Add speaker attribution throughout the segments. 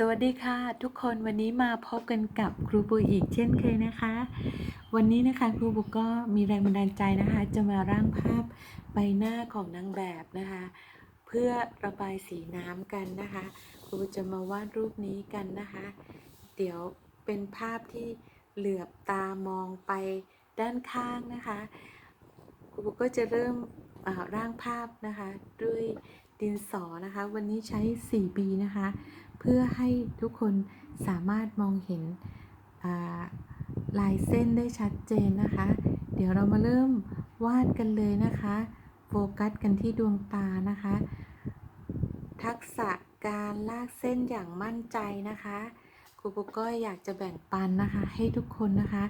Speaker 1: สวัสดีค่ะ ทุกคนวันนี้มาพบกันกับครูปูอีกเช่นเคยนะคะ วันนี้นะคะครูปูก็มีแรงบันดาลใจนะคะ จะมาร่างภาพใบหน้าของนางแบบนะคะ เพื่อระบายสีน้ำกันนะคะ ครูปูจะมาวาดรูปนี้กันนะคะ เดี๋ยวเป็นภาพที่เหลือบตามองไปด้านข้างนะคะ ครูปูก็จะเริ่มร่างภาพนะคะ ด้วยดินสอนะคะ วันนี้ใช้ 4B นะคะ เพื่อให้ทุกคนสามารถมองเห็นลายเส้นได้ชัดเจนนะคะ เดี๋ยวเรามาเริ่มวาดกันเลยนะคะ โฟกัสกันที่ดวงตานะคะ ทักษะการลากเส้นอย่างมั่นใจนะคะ รูปุกก็อยากจะแบ่งปันนะคะ ให้ทุกคนนะคะ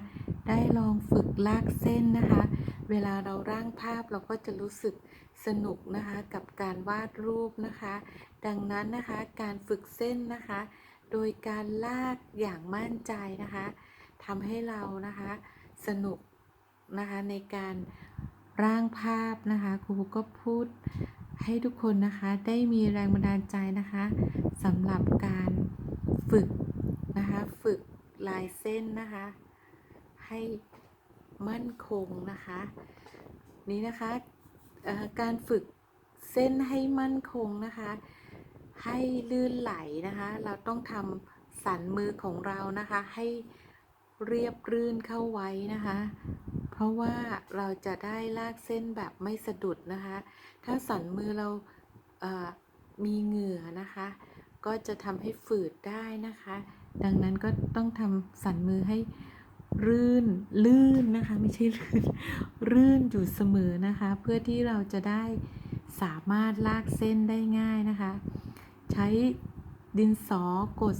Speaker 1: ได้ลองฝึกลากเส้นนะคะ เวลาเราร่างภาพเราก็จะรู้สึกสนุกนะคะ กับการวาดรูปนะคะ ดังนั้นนะคะการฝึกเส้นนะคะ โดยการลากอย่างมั่นใจนะคะทำให้เรานะคะ สนุกนะคะในการร่างภาพนะคะครูก็พูดให้ทุกคนนะคะได้มีแรงบันดาลใจนะคะสำหรับการฝึก นะคะ ฝึกลายเส้นนะคะ ให้มั่นคงนะคะ นี้นะคะการฝึกเส้นให้มั่นคงนะคะ ให้ลื่นไหลนะคะ เราต้องทำสันมือของเรานะคะ ให้เรียบรื่นเข้าไว้นะคะ เพราะว่าเราจะได้ลากเส้นแบบไม่สะดุดนะคะ ถ้าสันมือเราเอ่อมีเหงื่อนะคะ ก็จะทำให้ฝืดได้นะคะ ดังนั้นก็ต้องทำสันมือให้รื่นลื่นนะคะ ไม่ใช่ลื่นรื่นอยู่เสมอนะคะ เพื่อที่เราจะได้สามารถลากเส้นได้ง่ายนะคะ ใช้ดินสอกด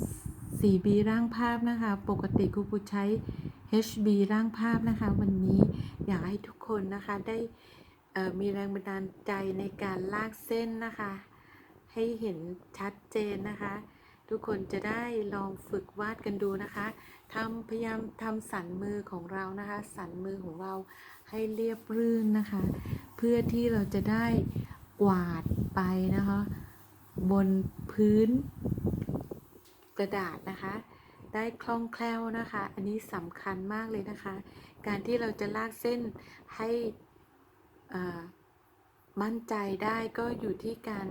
Speaker 1: 4B ร่างภาพนะคะ ปกติครูปูใช้ HB ร่างภาพนะคะ วันนี้อยากให้ทุกคนนะคะได้มีแรงบันดาลใจในการลากเส้นนะคะ ให้เห็นชัดเจนนะคะ ทุกคนจะได้ลองฝึกวาดกันดูนะคะทำพยายามทำสันมือของเรานะคะ สันมือของเราให้เรียบรื่นนะคะ เพื่อที่เราจะได้กวาดไปนะคะ บนพื้นกระดาษนะคะ ได้คล่องแคล่วนะคะ อันนี้สำคัญมากเลยนะคะ การที่เราจะลากเส้นให้มั่นใจได้ก็อยู่ที่การ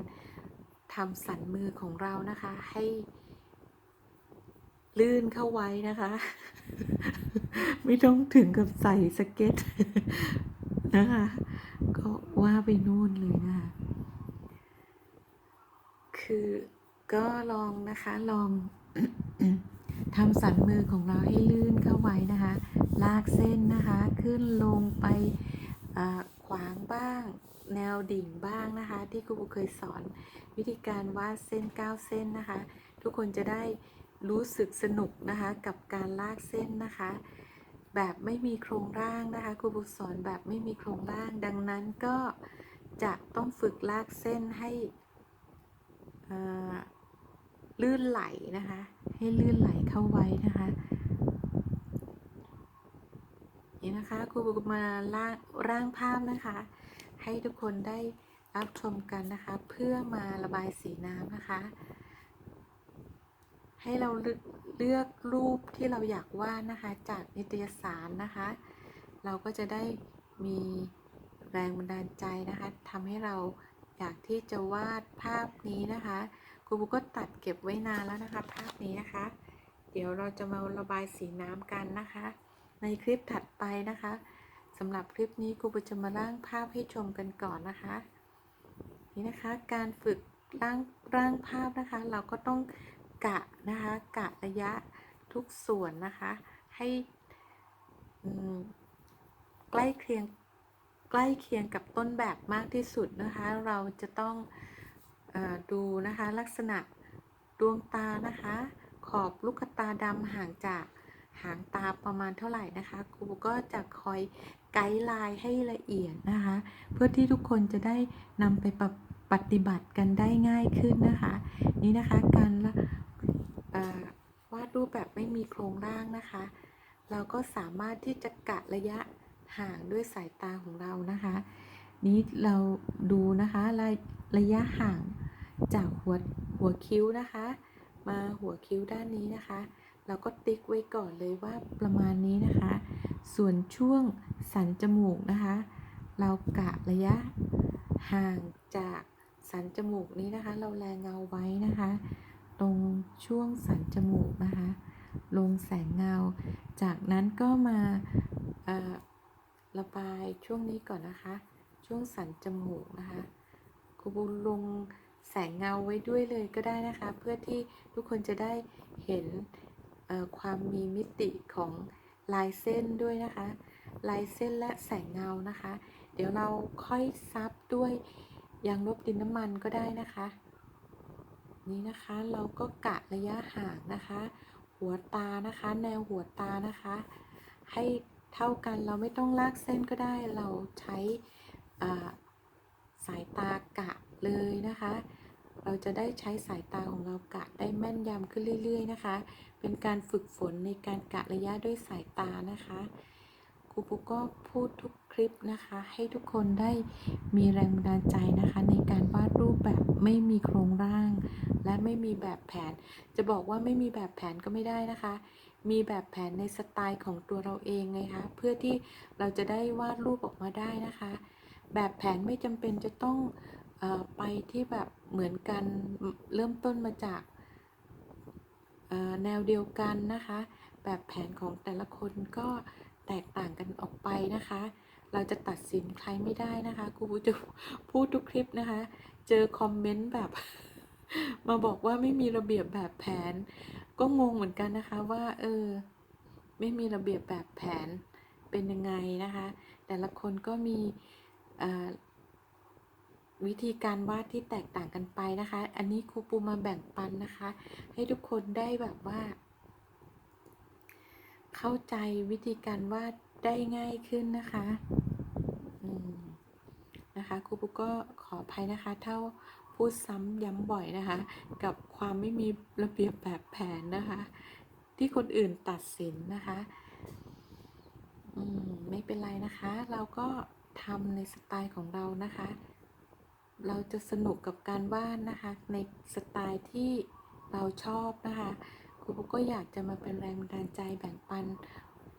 Speaker 1: ทำสันมือของเรานะคะ ให้ลื่นเข้าไว้นะคะ ไม่ต้องถึงกับใส่สเก็ตนะคะ ก็ว่าไปนู่นเลยนะคะคือก็ลองนะคะลองทำสันมือของเราให้ลื่นเข้าไว้นะคะ ลากเส้นนะคะขึ้นลงไปขวางบ้าง แนวดิ่งบ้างนะคะ ที่ครูปูเคยสอนวิธีการวาดเส้น9เส้นนะคะ ทุกคนจะได้รู้สึกสนุกนะคะกับการลากเส้นนะคะ แบบไม่มีโครงร่างนะคะครูปูสอนแบบไม่มีโครงร่าง ดังนั้นก็จะต้องฝึกลากเส้นให้ลื่นไหลนะคะ ให้ลื่นไหลเข้าไว้นะคะนี่นะคะครูบุมาล่างร่างภาพนะคะ ให้ทุกคนได้รับชมกันนะคะ เพื่อมาระบายสีน้ำนะคะ ให้เราเลือกรูปที่เราอยากวาดนะคะ จากนิตยสารนะคะ เราก็จะได้มีแรงบันดาลใจนะคะทำให้เราอยากที่จะวาดภาพนี้นะคะครูบุก็ตัดเก็บไว้นานแล้วนะคะ ภาพนี้นะคะ เดี๋ยวเราจะมาระบายสีน้ำกันนะคะ ในคลิปถัดไปนะคะ สำหรับคลิปนี้ครูจะมาร่างภาพให้ชมกันก่อนนะคะ นี่นะคะการฝึกร่างร่างภาพนะคะ เราก็ต้องกะนะคะกะระยะทุกส่วนนะคะ ให้ใกล้เคียงใกล้เคียงกับต้นแบบมากที่สุดนะคะ เราจะต้องอดูนะคะลักษณะดวงตานะคะ ขอบลูกตาดำห่างจากหางตาประมาณเท่าไหร่นะคะครูก็จะคอย ไกด์ไลน์ให้ละเอียดนะคะ เพื่อที่ทุกคนจะได้นำไปปรับปฏิบัติกันได้ง่ายขึ้นนะคะ นี่นะคะการวาดรูปแบบไม่มีโครงร่างนะคะ เราก็สามารถที่จะกะระยะห่างด้วยสายตาของเรานะคะ นี้เราดูนะคะระระยะห่างจากหัวหัวคิ้วนะคะ มาหัวคิ้วด้านนี้นะคะ เราก็ติ๊กไว้ก่อนเลยว่าประมาณนี้นะคะ ส่วนช่วงสันจมูกนะคะ เรากะระยะห่างจากสันจมูกนี้นะคะ เราแลเงาไว้นะคะ ตรงช่วงสันจมูกนะคะ ลงแสงเงา จากนั้นก็มาระบายช่วงนี้ก่อนนะคะ ช่วงสันจมูกนะคะครูบูลงแสงเงาไว้ด้วยเลยก็ได้นะคะ เพื่อที่ทุกคนจะได้เห็น ความมีมิติของลายเส้นด้วยนะคะ ลายเส้นและแสงเงานะคะ เดี๋ยวเราค่อยซับด้วยยางลบดินน้ำมันก็ได้นะคะ นี่นะคะเราก็กะระยะห่างนะคะ หัวตานะคะ แนวหัวตานะคะ ให้เท่ากันเราไม่ต้องลากเส้นก็ได้เราใช้สายตากะเลยนะคะ เราจะได้ใช้สายตาของเรากะได้แม่นยำขึ้นเรื่อย ๆ นะคะ เป็นการฝึกฝนในการกะระยะด้วยสายตานะคะครูปุ๊กก็พูดทุกคลิปนะคะ ให้ทุกคนได้มีแรงบันดาลใจนะคะ ในการวาดรูปแบบไม่มีโครงร่าง และไม่มีแบบแผน จะบอกว่าไม่มีแบบแผนก็ไม่ได้นะคะ มีแบบแผนในสไตล์ของตัวเราเองไงคะเพื่อที่เราจะได้วาดรูปออกมาได้นะคะ แบบแผนไม่จำเป็นจะต้องอไปที่แบบเหมือนกันเริ่มต้นมาจาก แนวเดียวกันนะคะ แบบแผนของแต่ละคนก็แตกต่างกันออกไปนะคะ เราจะตัดสินใครไม่ได้นะคะครูจะพูดทุกคลิปนะคะ เจอคอมเมนต์แบบ มาบอกว่าไม่มีระเบียบแบบแผน ก็งงเหมือนกันนะคะว่า เออ ไม่มีระเบียบแบบแผนเป็นยังไงนะคะ แต่ละคนก็มีออ วิธีการวาดที่แตกต่างกันไปนะคะ อันนี้ครูปูมาแบ่งปันนะคะ ให้ทุกคนได้แบบว่า เข้าใจวิธีการวาดได้ง่ายขึ้นนะคะนะคะครูปูก็ขออภัยนะคะถ้าพูดซ้ำย้ำบ่อยนะคะ กับความไม่มีระเบียบแบบแผนนะคะ ที่คนอื่นตัดสินนะคะอืมไม่เป็นไรนะคะ เราก็ทำในสไตล์ของเรานะคะ เราจะสนุกกับการวาดนะคะ ในสไตล์ที่เราชอบนะคะครูปุ๊กก็อยากจะมาเป็นแรงบันดาลใจแบ่งปัน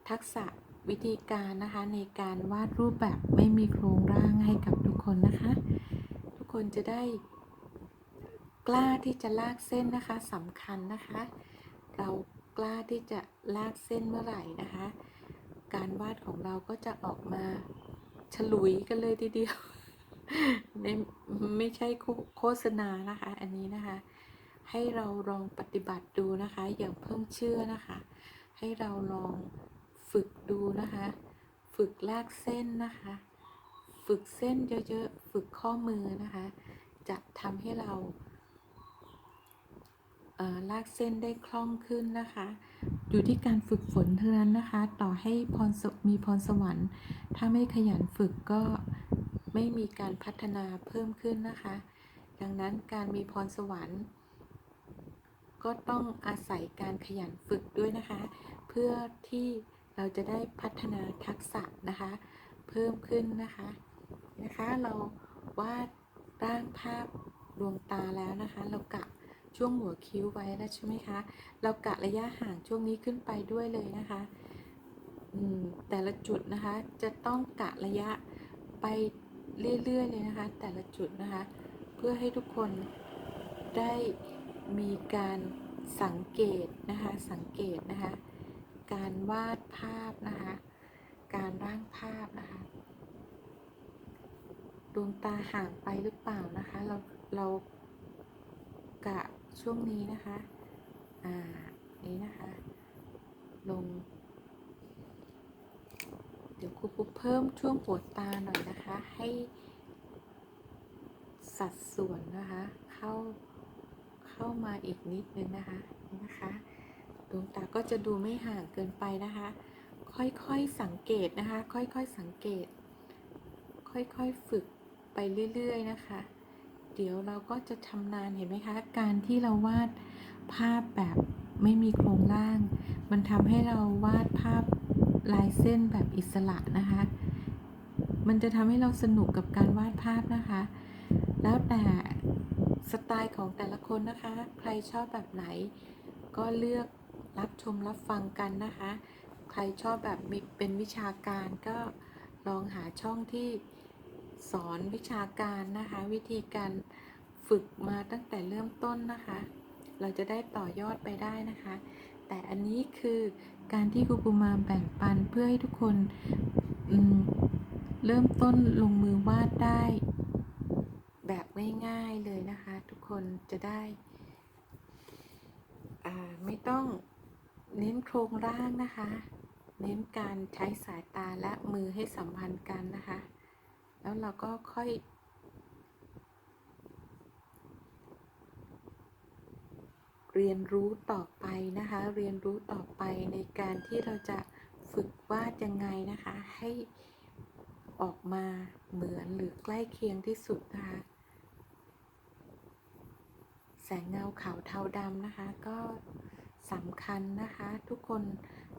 Speaker 1: ทักษะวิธีการนะคะในการวาดรูปแบบไม่มีโครงร่างให้กับทุกคนนะคะ ทุกคนจะได้กล้าที่จะลากเส้นนะคะสำคัญนะคะ เรากล้าที่จะลากเส้นเมื่อไหร่นะคะ การวาดของเราก็จะออกมาฉลุยกันเลยทีเดียว ไม่ไม่ใช่โฆษณานะคะ อันนี้นะคะ ให้เราลองปฏิบัติดูนะคะ อย่าเพิ่งเชื่อนะคะ ให้เราลองฝึกดูนะคะ ฝึกลากเส้นนะคะ ฝึกเส้นเยอะๆ ฝึกข้อมือนะคะ จะทำให้เราเลากเส้นได้คล่องขึ้นนะคะ อยู่ที่การฝึกฝนเท่านั้นนะคะ ต่อให้พรมีพรสวรรค์ ถ้าไม่ขยันฝึกก็ ไม่มีการพัฒนาเพิ่มขึ้นนะคะ ดังนั้นการมีพรสวรรค์ ก็ต้องอาศัยการขยันฝึกด้วยนะคะ เพื่อที่เราจะได้พัฒนาทักษะนะคะ เพิ่มขึ้นนะคะนะคะเราวาดร่างภาพดวงตาแล้วนะคะ เรากะช่วงหัวคิ้วไว้แล้วใช่ไหมคะ เรากะระยะห่างช่วงนี้ขึ้นไปด้วยเลยนะคะอืมแต่ละจุดนะคะจะต้องกะระยะไป เรื่อยๆเลยนะคะ แต่ละจุดนะคะ เพื่อให้ทุกคนได้มีการสังเกตนะคะ สังเกตนะคะ การวาดภาพนะคะ การร่างภาพนะคะ ดวงตาห่างไปหรือเปล่านะคะ เรา เรากะช่วงนี้นะคะ อ่า นี้นะคะ ลง เดี๋ยวครูปุ๊บเพิ่มช่วงหัวตาหน่อยนะคะ ให้สัดส่วนนะคะ เข้าเข้ามาอีกนิดนึงนะคะนะคะดวงตาก็จะดูไม่ห่างเกินไปนะคะ ค่อยๆสังเกตนะคะ ค่อยๆสังเกต ค่อยๆฝึกไปเรื่อยๆนะคะ เดี๋ยวเราก็จะชำนาญเห็นไหมคะ การที่เราวาดภาพแบบไม่มีโครงร่าง มันทำให้เราวาดภาพ ลายเส้นแบบอิสระนะคะ มันจะทำให้เราสนุกกับการวาดภาพนะคะ แล้วแต่สไตล์ของแต่ละคนนะคะ ใครชอบแบบไหน ก็เลือกรับชมรับฟังกันนะคะ ใครชอบแบบมีเป็นวิชาการก็ลองหาช่องที่สอนวิชาการนะคะ วิธีการฝึกมาตั้งแต่เริ่มต้นนะคะ เราจะได้ต่อยอดไปได้นะคะ แต่อันนี้คือการที่ครูปูมาแบ่งปันเพื่อให้ทุกคนเริ่มต้นลงมือวาดได้ แบบง่ายๆเลยนะคะ ทุกคนจะได้ ไม่ต้องเน้นโครงร่างนะคะ เน้นการใช้สายตาและมือให้สัมพันธ์กันนะคะ แล้วเราก็ค่อย เรียนรู้ต่อไปนะคะ เรียนรู้ต่อไปในการที่เราจะฝึกวาดยังไงนะคะ ให้ออกมาเหมือนหรือใกล้เคียงที่สุดนะคะ แสงเงาขาวเทาดำนะคะ ก็สำคัญนะคะ ทุกคน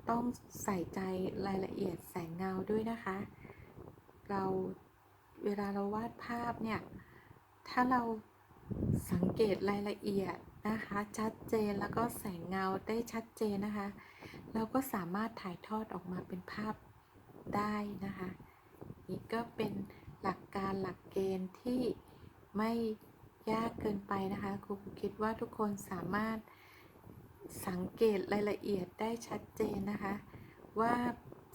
Speaker 1: ต้องใส่ใจรายละเอียดแสงเงาด้วยนะคะ เราเวลาเราวาดภาพเนี่ย ถ้าเราสังเกตรายละเอียด นะคะ ชัดเจนแล้วก็แสงเงาได้ชัดเจนนะคะ เราก็สามารถถ่ายทอดออกมาเป็นภาพได้นะคะนี่ก็เป็นหลักการหลักเกณฑ์ที่ไม่ยากเกินไปนะคะครูคิดว่าทุกคนสามารถสังเกตรายละเอียดได้ชัดเจนนะคะ ว่า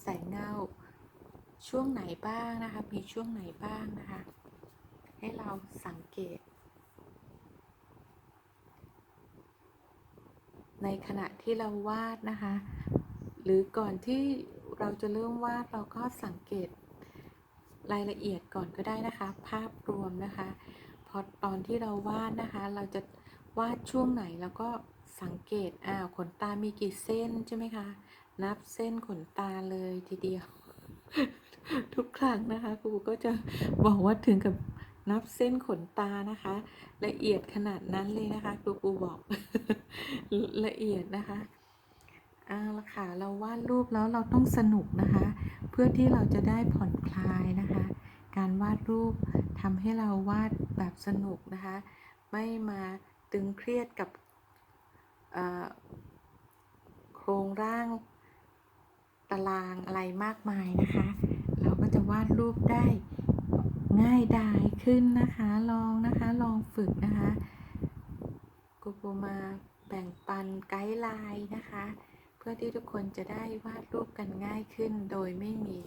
Speaker 1: แสงเงาช่วงไหนบ้างนะคะ มีช่วงไหนบ้างนะคะ ให้เราสังเกต ในขณะที่เราวาดนะคะ หรือก่อนที่เราจะเริ่มวาดเราก็สังเกตรายละเอียดก่อนก็ได้นะคะ ภาพรวมนะคะพอตอนที่เราวาดนะคะ เราจะวาดช่วงไหนแล้วก็สังเกตอ้าวขนตามีกี่เส้นใช่ไหมคะนับเส้นขนตาเลยทีเดียว ทุกครั้งนะคะครูก็จะบอกว่าถึงกับ นับเส้นขนตานะคะ ละเอียดขนาดนั้นเลยนะคะครูปูบอก ละเอียดนะคะเอาละค่ะเราวาดรูปแล้วเราต้องสนุกนะคะ เพื่อที่เราจะได้ผ่อนคลายนะคะ การวาดรูปทำให้เราวาดแบบสนุกนะคะ ไม่มาตึงเครียดกับโครงร่างตารางอะไรมากมายนะคะ เราก็จะวาดรูปได้ ง่ายดายขึ้นนะคะ ลองนะคะลองฝึกนะคะกูโปมาแบ่งปันไกด์ไลน์นะคะ เพื่อที่ทุกคนจะได้วาดรูปกันง่ายขึ้นโดยไม่มี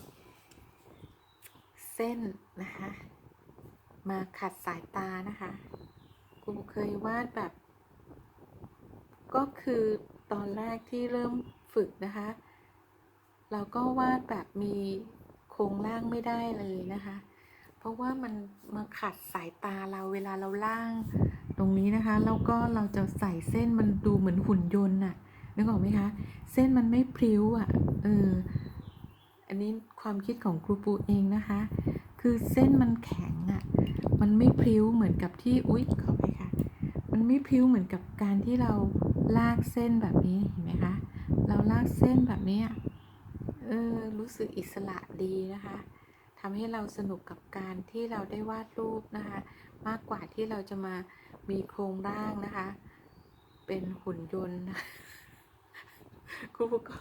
Speaker 1: เส้นนะคะ มาขัดสายตานะคะกูเคยวาดแบบ ก็คือตอนแรกที่เริ่มฝึกนะคะ เราก็วาดแบบมีโครงร่างไม่ได้เลยนะคะ ราะว่ามันมาขัดสายตาเราเวลาเราล่าง ตรงนี้นะคะ แล้วก็เราจะใส่เส้นมันดูเหมือนหุ่นยนต์น่ะนึกออกไหมคะ เส้นมันไม่พริ้วอะเอออันนี้ความคิดของครูปูเองนะคะ คือเส้นมันแข็งอะมันไม่พริ้วเหมือนกับที่อุ๊ยขอไปค่ะ มันไม่พริ้วเหมือนกับการที่เราลากเส้นแบบนี้เห็นไหมคะ เราลากเส้นแบบนี้เออรู้สึกอิสระดีนะคะ ทำให้เราสนุกกับการที่เราได้วาดรูปนะคะ มากกว่าที่เราจะมามีโครงร่างนะคะ เป็นหุ่นยนต์นะครูก็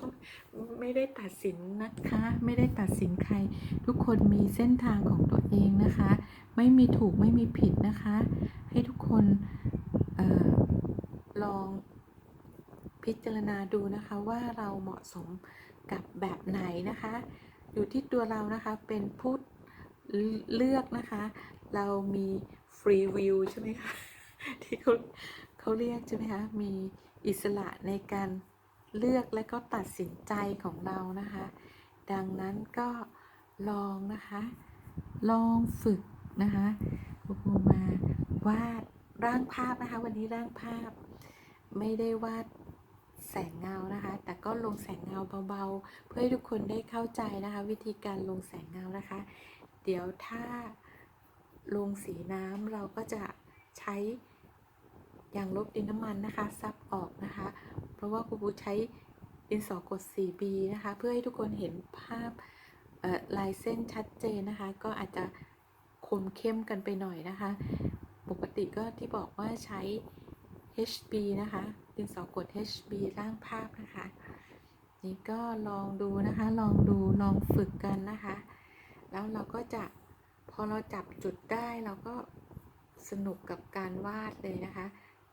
Speaker 1: ไม่ได้ตัดสินนะคะ ไม่ได้ตัดสินใคร ทุกคนมีเส้นทางของตัวเองนะคะ ไม่มีถูกไม่มีผิดนะคะ ให้ทุกคนออลองพิจารณาดูนะคะว่าเราเหมาะสมกับแบบไหนนะคะ อยู่ที่ตัวเรานะคะเป็นผู้เลือกนะคะ เรามีฟรีวิวใช่ไหมคะที่เขาเขาเรียกใช่ไหมคะมีอิสระในการเลือกและก็ตัดสินใจของเรานะคะ ดังนั้นก็ลองนะคะ ลองฝึกนะคะครูมาวาดร่างภาพนะคะ วันนี้ร่างภาพไม่ได้วาด แสงเงานะคะ แต่ก็ลงแสงเงาเบาๆ เพื่อให้ทุกคนได้เข้าใจนะคะ วิธีการลงแสงเงานะคะ เดี๋ยวถ้าลงสีน้ำเราก็จะใช้ยางลบดินน้ำมันนะคะซับออกนะคะ เพราะว่าครูปูใช้ดินสอกด 4B นะคะ เพื่อให้ทุกคนเห็นภาพลายเส้นชัดเจนนะคะ ก็อาจจะคมเข้มกันไปหน่อยนะคะ ปกติก็ที่บอกว่าใช้ HB นะคะ ดินสอกด HB ร่างภาพนะคะ นี่ก็ลองดูนะคะ ลองดู ลองฝึกกันนะคะ แล้วเราก็จะ พอเราจับจุดได้เราก็สนุกกับการวาดเลยนะคะ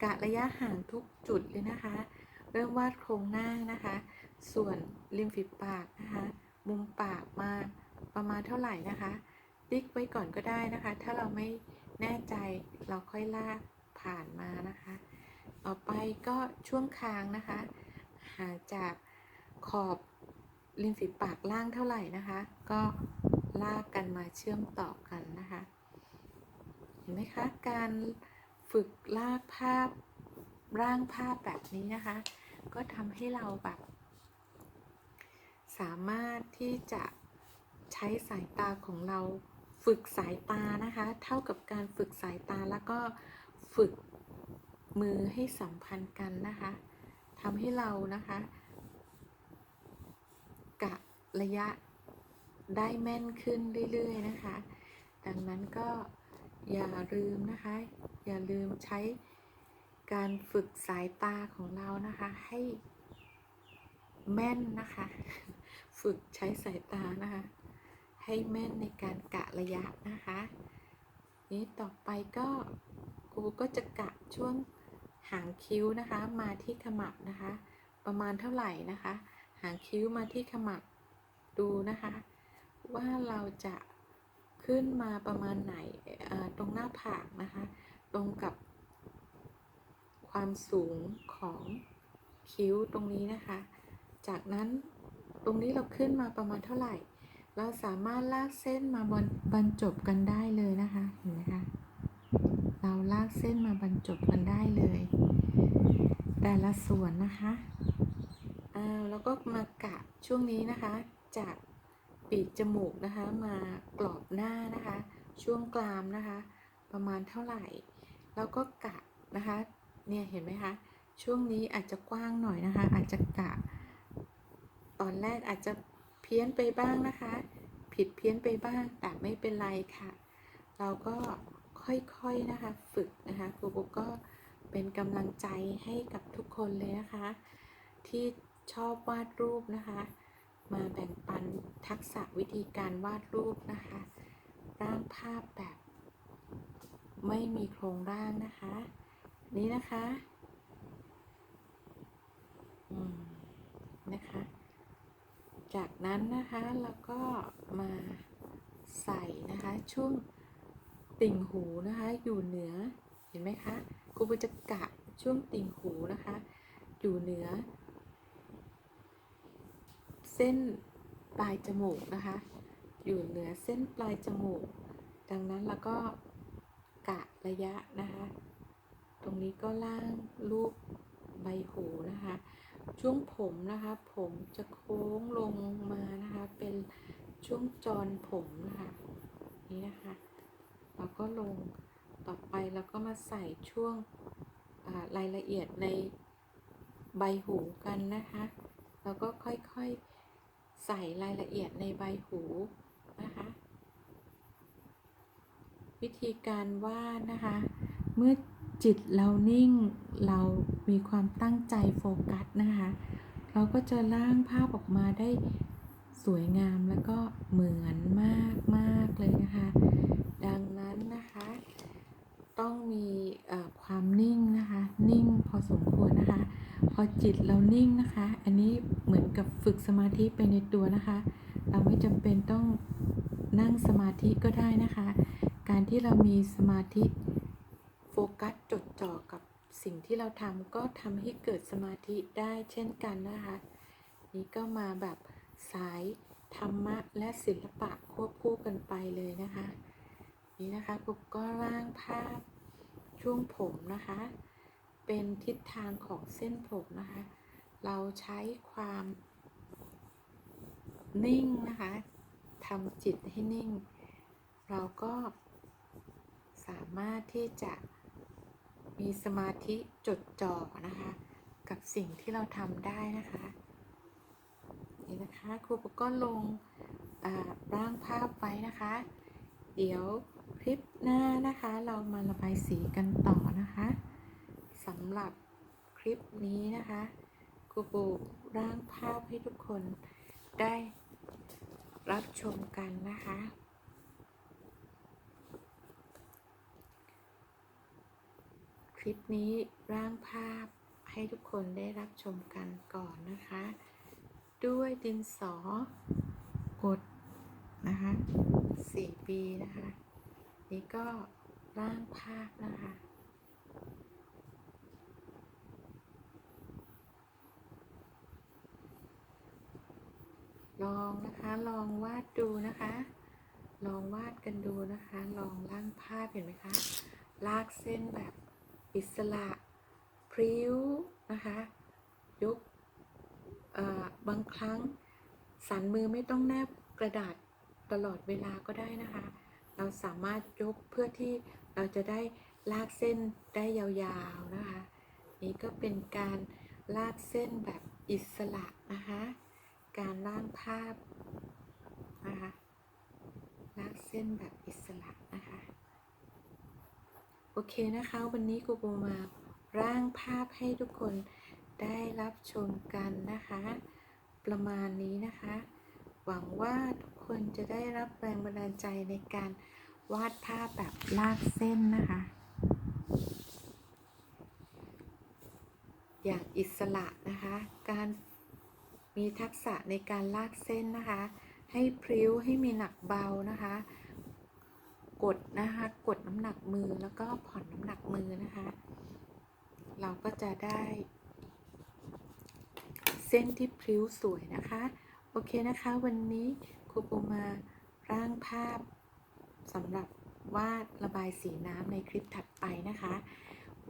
Speaker 1: กะระยะห่างทุกจุดเลยนะคะ เริ่มวาดโครงหน้านะคะ ส่วนริมฝีปากนะคะ มุมปากมาประมาณเท่าไหร่นะคะ ติ๊กไว้ก่อนก็ได้นะคะ ถ้าเราไม่แน่ใจเราค่อยลากผ่านมานะคะ ต่อไปก็ช่วงคางนะคะ หาจากขอบริมฝีปากล่างเท่าไหร่นะคะ ก็ลากกันมาเชื่อมต่อกันนะคะ เห็นไหมคะ การฝึกลากภาพร่างภาพแบบนี้นะคะ ก็ทำให้เราแบบ สามารถที่จะใช้สายตาของเราฝึกสายตานะคะ เท่ากับการฝึกสายตาแล้วก็ฝึก มือให้สัมพันธ์กันนะคะทำให้เรานะคะกะระยะได้แม่นขึ้นเรื่อยๆนะคะ ดังนั้นก็อย่าลืมนะคะ อย่าลืมใช้การฝึกสายตาของเรานะคะให้แม่นนะคะ ฝึกใช้สายตานะคะ ให้แม่นในการกะระยะนะคะ นี้ต่อไปก็ครูก็จะกะช่วง หางคิ้วนะคะมาที่ขมับนะคะ ประมาณเท่าไหร่นะคะ หางคิ้วมาที่ขมับดูนะคะ ว่าเราจะขึ้นมาประมาณไหนตรงหน้าผากนะคะ ตรงกับความสูงของคิ้วตรงนี้นะคะ จากนั้นตรงนี้เราขึ้นมาประมาณเท่าไหร่ เราสามารถลากเส้นมาบนบรรจบกันได้เลยนะคะ เห็นไหมคะ เราลากเส้นมาบรรจบกันได้เลย แต่ละส่วนนะคะอ้าวแล้วก็มากะช่วงนี้นะคะ จากปีกจมูกนะคะ มากรอบหน้านะคะ ช่วงกรามนะคะ ประมาณเท่าไหร่ แล้วก็กะนะคะ เนี่ยเห็นไหมคะช่วงนี้อาจจะกว้างหน่อยนะคะ อาจจะกะ ตอนแรกอาจจะเพี้ยนไปบ้างนะคะ ผิดเพี้ยนไปบ้างแต่ไม่เป็นไรค่ะ เราก็ ค่อยๆนะคะ ฝึกนะคะครูบุ๊กก็เป็นกำลังใจให้กับทุกคนเลยนะคะ ที่ชอบวาดรูปนะคะ มาแบ่งปันทักษะวิธีการวาดรูปนะคะ ร่างภาพแบบ ไม่มีโครงร่างนะคะ นี่นะคะอืมนะคะ จากนั้นนะคะเราก็มาใส่นะคะช่วง ติ่งหูนะคะอยู่เหนือเห็นไหมคะครูจะกะช่วงติ่งหูนะคะ อยู่เหนือ เส้นปลายจมูกนะคะ อยู่เหนือเส้นปลายจมูก ดังนั้นแล้วก็กะระยะนะคะ ตรงนี้ก็ล่างรูปใบหูนะคะ ช่วงผมนะคะ ผมจะโค้งลงมานะคะ เป็นช่วงจรผมนะคะ นี่นะคะ เราก็ลงต่อไปเราก็มาใส่ช่วงรายละเอียดในใบหูกันนะคะแล้วก็ค่อยๆใส่รายละเอียดในใบหูนะคะ วิธีการวาดนะคะ เมื่อจิตเรานิ่งเรามีความตั้งใจโฟกัสนะคะ เราก็จะร่างภาพออกมาได้สวยงามแล้วก็เหมือนมากมากๆเลยนะคะ ดัง นะคะ ต้องมีความนิ่งนะคะ นิ่งพอสมควรนะคะ พอจิตเรานิ่งนะคะ อันนี้เหมือนกับฝึกสมาธิไปในตัวนะคะ เราไม่จำเป็นต้องนั่งสมาธิก็ได้นะคะ การที่เรามีสมาธิโฟกัสจดจ่อกับสิ่งที่เราทำก็ทำให้เกิดสมาธิได้เช่นกันนะคะ นี่ก็มาแบบสายธรรมะและศิลปะควบคู่กันไปเลยนะคะ นี่นะคะปุ๊บก็ร่างภาพช่วงผมนะคะ เป็นทิศทางของเส้นผมนะคะ เราใช้ความนิ่งนะคะทำจิตให้นิ่ง เราก็สามารถที่จะมีสมาธิจดจ่อนะคะ กับสิ่งที่เราทำได้นะคะนี่นะคะครูปุ๊กก็ลงร่างภาพไว้นะคะ เดี๋ยว คลิปหน้านะคะ เรามาระบายสีกันต่อนะคะสำหรับคลิปนี้นะคะกูบูร่างภาพให้ทุกคนได้รับชมกันนะคะ คลิปนี้ร่างภาพให้ทุกคนได้รับชมกันก่อนนะคะ ด้วยดินสอกดนะคะ 4B นะคะ นี่ก็ร่างภาพนะคะ ลองนะคะ ลองวาดดูนะคะ ลองวาดกันดูนะคะ ลองร่างภาพเห็นไหมคะ ลากเส้นแบบอิสระพริ้วนะคะยกอ่อบางครั้งสันมือไม่ต้องแนบกระดาษตลอดเวลาก็ได้นะคะ เราสามารถยกเพื่อที่เราจะได้ลากเส้นได้ยาวๆนะคะ นี่ก็เป็นการลากเส้นแบบอิสระนะคะ การล่างภาพนะคะลากเส้นแบบอิสระนะคะ โอเคนะคะ วันนี้กูโบมาร่างภาพให้ทุกคนได้รับชมกันนะคะ ประมาณนี้นะคะ หวังว่าทุก คนจะได้รับแรงบันดาลใจในการวาดภาพแบบลากเส้นนะคะ อย่างอิสระนะคะ การมีทักษะในการลากเส้นนะคะ ให้พริ้วให้มีหนักเบานะคะ กดนะคะกดน้ำหนักมือแล้วก็ผ่อนน้ำหนักมือนะคะ เราก็จะได้ เส้นที่พริ้วสวยนะคะ โอเคนะคะวันนี้ ครูปูมาร่างภาพสำหรับวาดระบายสีน้ำในคลิปถัดไปนะคะ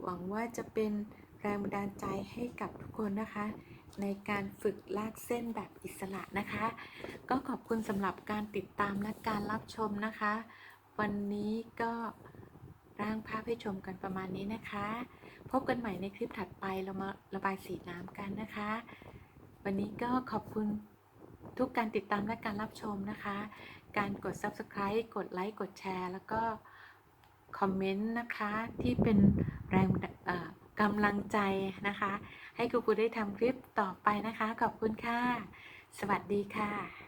Speaker 1: หวังว่าจะเป็นแรงบันดาลใจให้กับทุกคนนะคะ ในการฝึกลากเส้นแบบอิสระนะคะ ก็ขอบคุณสำหรับการติดตามและการรับชมนะคะ วันนี้ก็ร่างภาพให้ชมกันประมาณนี้นะคะ พบกันใหม่ในคลิปถัดไปเรามาระบายสีน้ำกันนะคะ วันนี้ก็ขอบคุณ ทุกการติดตามและการรับชมนะคะ การกด subscribe กดไลค์กดแชร์ แล้วก็คอมเมนต์นะคะที่เป็นแรงกำลังใจนะคะ ให้กูกูได้ทำคลิปต่อไปนะคะ ขอบคุณค่ะ สวัสดีค่ะ